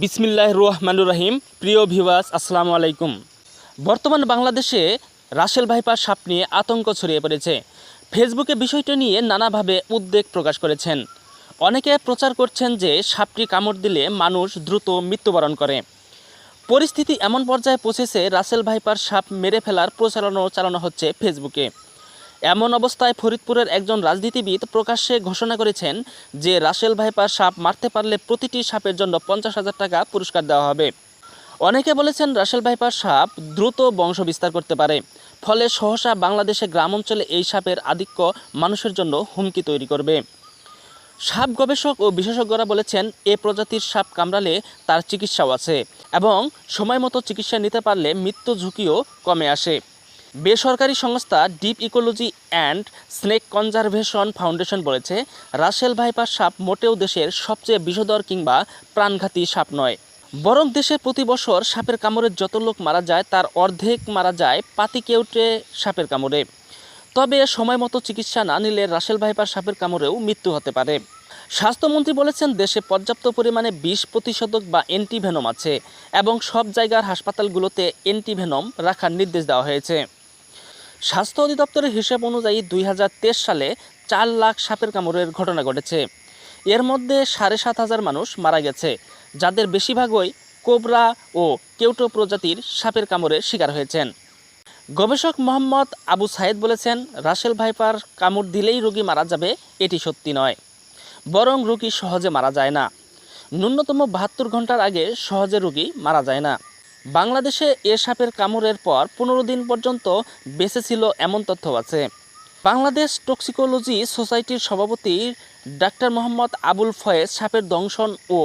বিসমিল্লাহ রহমানুর রহিম। প্রিয় ভিউয়ার্স, আসসালামু আলাইকুম। বর্তমান বাংলাদেশে রাসেল ভাইপার সাপ নিয়ে আতঙ্ক ছড়িয়ে পড়েছে। ফেসবুকে বিষয়টি নিয়ে নানাভাবে উদ্বেগ প্রকাশ করেছেন। অনেকে প্রচার করছেন যে সাপটি কামড় দিলে মানুষ দ্রুত মৃত্যুবরণ করে। পরিস্থিতি এমন পর্যায়ে পৌঁছেছে রাসেল ভাইপার সাপ মেরে ফেলার প্রচারণাও চালানো হচ্ছে ফেসবুকে। এমন অবস্থায় ফরিদপুরের একজন রাজনীতিবিদ প্রকাশ্যে ঘোষণা করেছেন যে রাসেল ভাইপার সাপ মারতে পারলে প্রতিটি সাপের জন্য পঞ্চাশ হাজার টাকা পুরস্কার দেওয়া হবে। অনেকে বলেছেন রাসেল ভাইপার সাপ দ্রুত বংশ বিস্তার করতে পারে, ফলে সহসা বাংলাদেশে গ্রাম অঞ্চলে এই সাপের আধিক্য মানুষের জন্য হুমকি তৈরি করবে। সাপ গবেষক ও বিশেষজ্ঞরা বলেছেন, এ প্রজাতির সাপ কামড়ালে তার চিকিৎসাও আছে এবং সময় মতো চিকিৎসা নিতে পারলে মৃত্যু ঝুঁকিও কমে আসে। বেসরকারি সংস্থা deep ecology and snake conservation foundation বলেছে, রাসেল ভাইপার সাপ মোটেও দেশের সবচেয়ে বিষধর কিংবা প্রাণঘাতী সাপ নয়। বরং দেশে প্রতি বছর সাপের কামড়ে যত লোক মারা যায়, তার অর্ধেক মারা যায় পাতি কেউটে সাপের কামড়ে। তবে সময় মতো চিকিৎসা না নিলে রাসেল ভাইপার সাপের কামড়েও মৃত্যু হতে পারে। স্বাস্থ্যমন্ত্রী বলেছেন, দেশে পর্যাপ্ত পরিমাণে বিশ প্রতিশতক বা অ্যান্টিভেনম আছে এবং সব জায়গার হাসপাতালগুলোতে অ্যান্টিভেনম রাখার নির্দেশ দেওয়া হয়েছে। স্বাস্থ্য অধিদপ্তরের হিসেব অনুযায়ী দুই হাজার তেইশ সালে চার লাখ সাপের কামড়ের ঘটনা ঘটেছে। এর মধ্যে সাড়ে সাত হাজার মানুষ মারা গেছে, যাদের বেশিরভাগই কোবরা ও কেউটো প্রজাতির সাপের কামড়ে শিকার হয়েছেন। গবেষক মোহাম্মদ আবু সাইদ বলেছেন, রাসেল ভাইপার কামড় দিলেই রোগী মারা যাবে, এটি সত্যি নয়। বরং রোগী সহজে মারা যায় না। ন্যূনতম বাহাত্তর ঘণ্টার আগে সহজে রোগী মারা যায় না। বাংলাদেশে এ সাপের কামড়ের পর পনেরো দিন পর্যন্ত বেঁচে ছিল এমন তথ্য আছে। বাংলাদেশ টক্সিকোলজি সোসাইটির সভাপতি ডাক্তার মোহাম্মদ আবুল ফয়েজ সাপের দংশন ও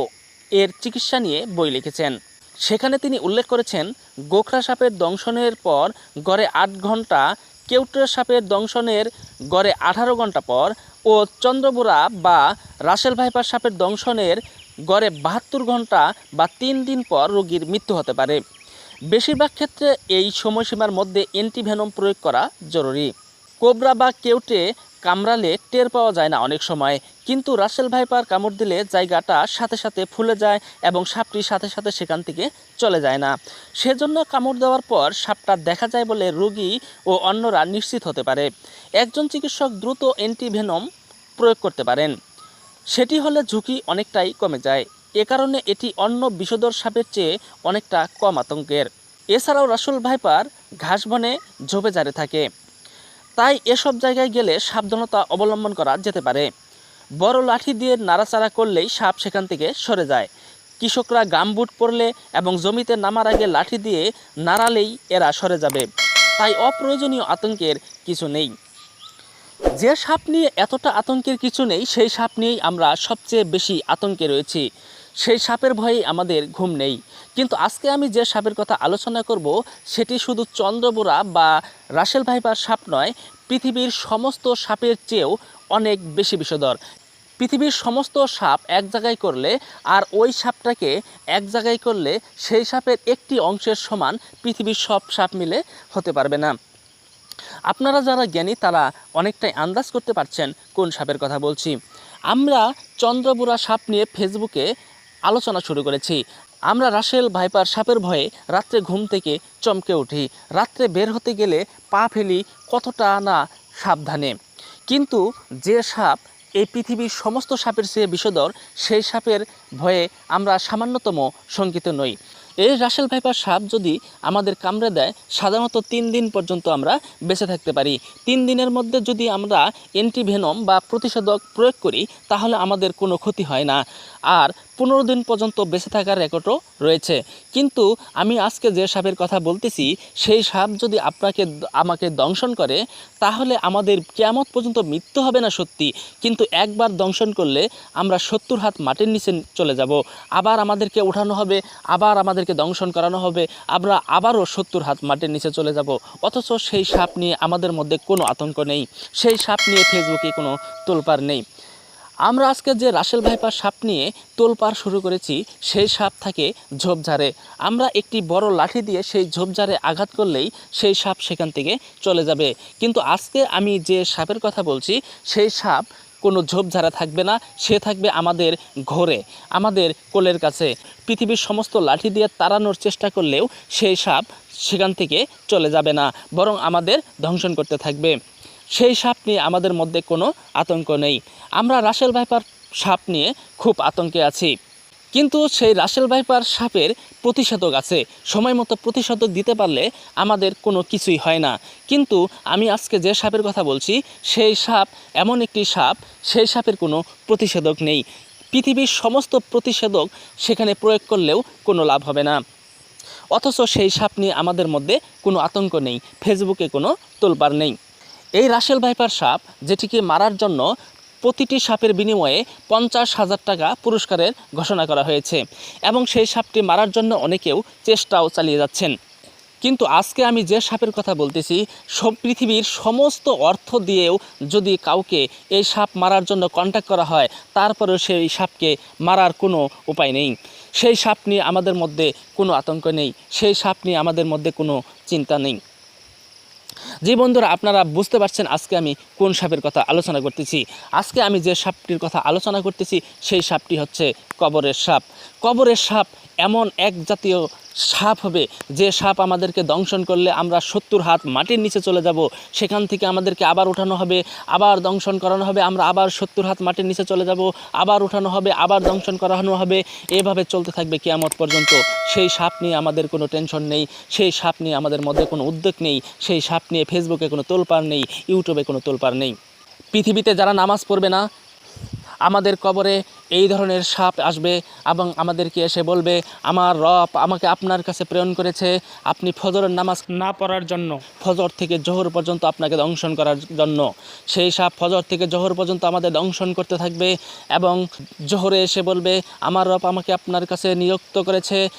এর চিকিৎসা নিয়ে বই লিখেছেন। সেখানে তিনি উল্লেখ করেছেন, গোখরা সাপের দংশনের পর গড়ে আট ঘণ্টা কেউটে সাপের দংশনের গড়ে আঠারো ঘণ্টা পর ও চন্দ্রবোরা বা রাসেল ভাইপার সাপের দংশনের গড়ে বাহাত্তর ঘণ্টা বা তিন দিন পর রোগীর মৃত্যু হতে পারে। বেশিরভাগ ক্ষেত্রে এই সময়সীমার মধ্যে অ্যান্টিভেনম প্রয়োগ করা জরুরি। কোবরা বা কেউটে কামড়ালে টের পাওয়া যায় না অনেক সময়। কিন্তু রাসেল ভাইপার কামড় দিলে জায়গাটা সাথে সাথে ফুলে যায় এবং সাপটি সাথে সাথে সেখান থেকে চলে যায় না। সেজন্য কামড় দেওয়ার পর সাপটা দেখা যায় বলে রোগী ও অন্যরা নিশ্চিত হতে পারে। একজন চিকিৎসক দ্রুত অ্যান্টিভেনম প্রয়োগ করতে পারেন। সেটি হলে ঝুঁকি অনেকটাই কমে যায়। কারণে এটি অন্য বিষধর সাপের চেয়ে অনেকটা কম আতঙ্কের। এছাড়াও রাসুল ভাইপার ঘাস বনে ঝোপে জারে থাকে। তাই এসব জায়গায় গেলে সাবধানতা অবলম্বন করা যেতে পারে। বড় লাঠি দিয়ে নাড়াচাড়া করলেই সাপ সেখান থেকে সরে যায়। কৃষকরা গামবুট পরলে এবং জমিতে নামার আগে লাঠি দিয়ে নাড়ালেই এরা সরে যাবে। তাই অপ্রয়োজনীয় আতঙ্কের কিছু নেই। যে সাপ নিয়ে এতটা আতঙ্কের কিছু নেই, সেই সাপ নিয়েই আমরা সবচেয়ে বেশি আতঙ্কে রয়েছি। সেই সাপের ভয়েই আমাদের ঘুম নেই। কিন্তু আজকে আমি যে সাপের কথা আলোচনা করব, সেটি শুধু চন্দ্রবোরা বা রাসেল ভাইপার সাপ নয়, পৃথিবীর সমস্ত সাপের চেয়েও অনেক বেশি বিষধর। পৃথিবীর সমস্ত সাপ এক জায়গায় করলে আর ওই সাপটাকে এক জায়গায় করলে সেই সাপের একটি অংশের সমান পৃথিবীর সব সাপ মিলে হতে পারবে না। আপনারা যারা জ্ঞানী, তারা অনেকটাই আন্দাজ করতে পারছেন কোন সাপের কথা বলছি। আমরা চন্দ্রবুড়া সাপ নিয়ে ফেসবুকে আলোচনা শুরু করেছি। আমরা রাসেল ভাইপার সাপের ভয়ে রাত্রে ঘুম থেকে চমকে উঠি। রাত্রে বের হতে গেলে পা ফেলি কতটা না সাবধানে। কিন্তু যে সাপ এই পৃথিবীর সমস্ত সাপের চেয়ে বিষধর, সেই সাপের ভয়ে আমরা সামান্যতম শঙ্কিত নই। এই রাসেল ভাইপার সাপ যদি আমাদের কামড়ে দেয়, সাধারণত তিন দিন পর্যন্ত আমরা বেঁচে থাকতে পারি। তিন দিনের মধ্যে যদি আমরা অ্যান্টিভেনম বা প্রতিষেধক প্রয়োগ করি, তাহলে আমাদের কোনো ক্ষতি হয় না। আর পনেরো দিন পর্যন্ত বেঁচে থাকার রেকর্ডও রয়েছে। কিন্তু আমি আজকে যে সাপের কথা বলতেছি, সেই সাপ যদি আপনাকে আমাকে দংশন করে, তাহলে আমাদের কেয়ামত পর্যন্ত মৃত্যু হবে না সত্যি। কিন্তু একবার দংশন করলে আমরা সত্তর হাত মাটির নিচে চলে যাব। আবার আমাদেরকে উঠানো হবে, আবার আমাদেরকে দংশন করানো হবে, আমরা আবারও সত্তর হাত মাটির নিচে চলে যাব। অথচ সেই সাপ নিয়ে আমাদের মধ্যে কোনো আতঙ্ক নেই। সেই সাপ নিয়ে ফেসবুকে কোনো তোলপার নেই। আমরা আজকে যে রাসেল ভাইপার সাপ নিয়ে তোলপাড় শুরু করেছি, সেই সাপ থাকে ঝোপঝাড়ে। আমরা একটি বড় লাঠি দিয়ে সেই ঝোপঝাড়ে আঘাত করলেই সেই সাপ সেখান থেকে চলে যাবে। কিন্তু আজকে আমি যে সাপের কথা বলছি, সেই সাপ কোনো ঝোপঝাড়া থাকবে না, সে থাকবে আমাদের ঘরে, আমাদের কোলের কাছে। পৃথিবীর সমস্ত লাঠি দিয়ে তাড়ানোর চেষ্টা করলেও সেই সাপ সেখান থেকে চলে যাবে না, বরং আমাদের ধ্বংসন করতে থাকবে। সেই সাপ নিয়ে আমাদের মধ্যে কোনো আতঙ্ক নেই। আমরা রাসেল ভাইপার সাপ নিয়ে খুব আতঙ্কে আছি। কিন্তু সেই রাসেল ভাইপার সাপের প্রতিষেধক আছে। সময় মতো প্রতিষেধক দিতে পারলে আমাদের কোনো কিছুই হয় না। কিন্তু আমি আজকে যে সাপের কথা বলছি, সেই সাপ এমন একটি সাপ, সেই সাপের কোনো প্রতিষেধক নেই। পৃথিবীর সমস্ত প্রতিষেধক সেখানে প্রয়োগ করলেও কোনো লাভ হবে না। অথচ সেই সাপ নিয়ে আমাদের মধ্যে কোনো আতঙ্ক নেই। ফেসবুকে কোনো তোলপাড় নেই। এই রাসেল ভাইপার সাপ, যেটিকে মারার জন্য প্রতিটি সাপের বিনিময়ে পঞ্চাশ হাজার টাকা পুরস্কারের ঘোষণা করা হয়েছে এবং সেই সাপটি মারার জন্য অনেকেও চেষ্টাও চালিয়ে যাচ্ছেন। কিন্তু আজকে আমি যে সাপের কথা বলতেছি, সব পৃথিবীর সমস্ত অর্থ দিয়েও যদি কাউকে এই সাপ মারার জন্য কন্ট্যাক্ট করা হয়, তারপরেও সেই সাপকে মারার কোনো উপায় নেই। সেই সাপ নিয়ে আমাদের মধ্যে কোনো আতঙ্ক নেই, সেই সাপ নিয়ে আমাদের মধ্যে কোনো চিন্তা নেই। যে বন্ধুরা, আপনারা বুঝতে পারছেন আজকে আমি কোন সাপের কথা আলোচনা করতেছি। আজকে আমি যে সাপটির কথা আলোচনা করতেছি, সেই সাপটি হচ্ছে কবরের সাপ। কবরের সাপ এমন এক জাতীয় সাপ হবে, যে সাপ আমাদেরকে দংশন করলে আমরা সত্তর হাত মাটির নিচে চলে যাব। সেখান থেকে আমাদেরকে আবার উঠানো হবে, আবার দংশন করানো হবে, আমরা আবার সত্তর হাত মাটির নিচে চলে যাব, আবার উঠানো হবে, আবার দংশন করানো হবে। এভাবে চলতে থাকবে কেয়ামত পর্যন্ত। সেই সাপ নিয়ে আমাদের কোনো টেনশন নেই, সেই সাপ নিয়ে আমাদের মধ্যে কোনো উদ্যোগ নেই, সেই সাপ নিয়ে ফেসবুকে কোনো তোলপার নেই, ইউটিউবে কোনো তোলপার নেই। পৃথিবীতে যারা নামাজ পড়বে না, আমাদের কবরে এই ধরনের সাপ আসবে এবং আমাদেরকে এসে বলবে, আমার রব আমাকে আপনার কাছে প্রেরণ করেছে। আপনি ফজরের নামাজ না পড়ার জন্য, ফজর থেকে জোহর পর্যন্ত আপনাকে দংশন করার জন্য। সেই সাপ ফজর থেকে জোহর পর্যন্ত আমাদের দংশন করতে থাকবে এবং জোহরে এসে বলবে, আমার রব আমাকে আপনার কাছে নিযুক্ত করেছে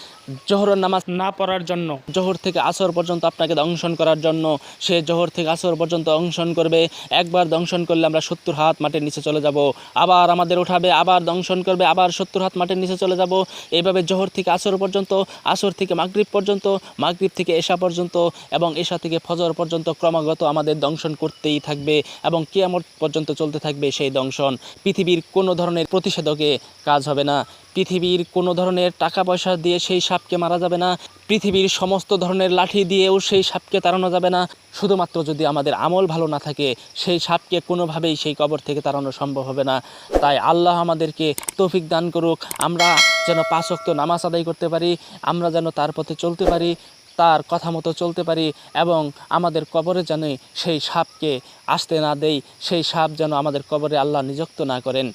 জোহরের নামাজ না পড়ার জন্য। জোহর থেকে আসর পর্যন্ত আপনাকে দংশন করার জন্য। সে জোহর থেকে আসর পর্যন্ত দংশন করবে। একবার দংশন করলে আমরা সত্তর হাত মাটির নিচে চলে যাব। আবার আমাদের উঠাবে, আবার দংশন করবে, আবার সত্তর হাত মাঠের নিচে চলে যাব। এইভাবে জোহর থেকে আসর পর্যন্ত, আসর থেকে মাগরীব পর্যন্ত, মাগরীব থেকে এশা পর্যন্ত এবং এশা থেকে ফজর পর্যন্ত ক্রমাগত আমাদের দংশন করতেই থাকবে এবং কেয়ামত পর্যন্ত চলতে থাকবে সেই দংশন। পৃথিবীর কোনো ধরনের প্রতিষেধকে কাজ হবে না। পৃথিবীর কোনো ধরনের টাকা পয়সা দিয়ে সেই সাপকে মারা যাবে না, পৃথিবীর সমস্ত ধরনের লাঠি দিয়েও সেই সাপকে তাড়ানো যাবে না। শুধুমাত্র যদি আমাদের আমল ভালো না থাকে, সেই সাপকে কোনোভাবেই সেই কবর থেকে তাড়ানো সম্ভব হবে না। তাই আল্লাহ আমাদেরকে তৌফিক দান করুক। আমরা যেন পাঁচ ওয়াক্ত নামাজ আদায় করতে পারি, আমরা যেন তার পথে চলতে পারি, তার কথা মতো চলতে পারি এবং আমাদের কবরে যেন সেই সাপকে আসতে না দেই, সেই সাপ যেন আমাদের কবরে আল্লাহ নিযুক্ত না করেন।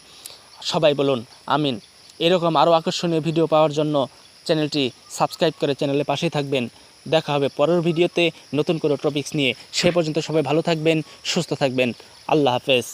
সবাই বলুন, আমিন। এরকম আরও আকর্ষণীয় ভিডিও পাওয়ার জন্য চ্যানেলটি সাবস্ক্রাইব করে চ্যানেলের পাশেই থাকবেন। দেখা হবে পরের ভিডিওতে নতুন কোনো টপিক্স নিয়ে। সে পর্যন্ত সবাই ভালো থাকবেন, সুস্থ থাকবেন। আল্লাহ হাফেজ।